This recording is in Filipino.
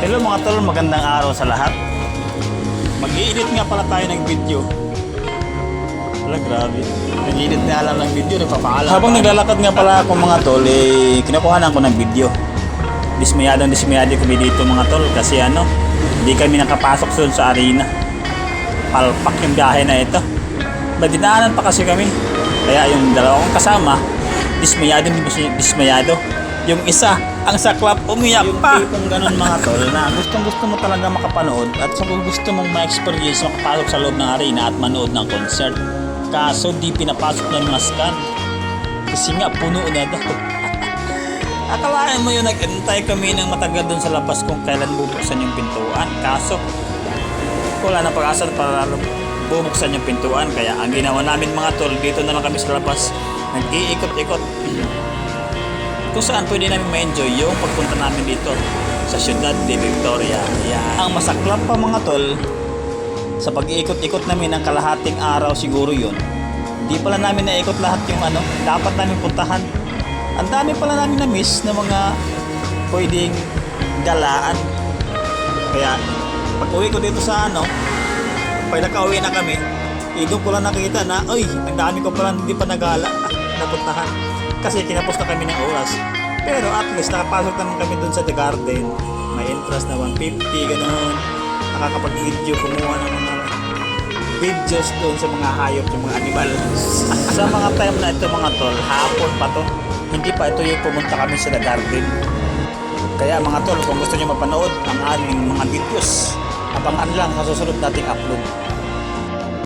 Hello mga tol, magandang araw sa lahat. Mag-i-edit nga pala tayo ng video. Wala, grabe. Nag-i-edit na alam ng video, nagpapaalam. Habang naglalakad nga pala ako mga tol, eh, kinukuhanan ko ng video. Dismayadong dismayado kami dito mga tol kasi ano, hindi kami nakapasok doon sa arena. Palpak yung biyahe na ito. Badinaanan pa kasi kami. Kaya yung dalawa kong kasama, dismayado, dismayado. Yung isa, ang saklap, umiyak pa. Yung tipong ganun mga tol na gustong gusto mo talaga makapanood at sa kung gusto mong ma-experience makapasok sa loob ng arena at manood ng concert. Kaso di pinapasok ng mga scan. Kasi nga puno na daw. Akalain mo yun, nag-antay kami ng matagal doon sa labas kung kailan bubuksan yung pintuan. Kaso, wala na pag-asa para bubuksan yung pintuan. Kaya ang ginawa namin mga tol, dito na lang kami sa labas. Nag-iikot-ikot. Kung saan pwede namin ma-enjoy yung pagpunta namin dito sa Ciudad de Victoria. Yan. Ang masaklap pa mga tol, sa pag-iikot-ikot namin ng kalahating araw siguro yun, di pala namin naikot lahat yung ano, dapat namin puntahan. Ang dami pala namin na-miss na mga pwedeng galaan. Kaya, pag uwi ko dito sa ano, pag nakauwi na kami, eh, doon ko lang nakita na, uy, ang dami ko pala hindi pa nagala, napuntahan. Kasi kinapos na kami ng oras. Pero at least nakapasok naman kami doon sa The Garden. May entrance na 150, gano'n. Nakakapag-video, kumuha ng mga videos doon sa mga hayop, yung mga animal. sa mga time na ito mga tol, hapon pa to. Hindi pa ito yung pumunta kami sa The Garden. Kaya mga tol, kung gusto nyo mapanood ang aming mga videos, abangan lang sa susunod nating upload.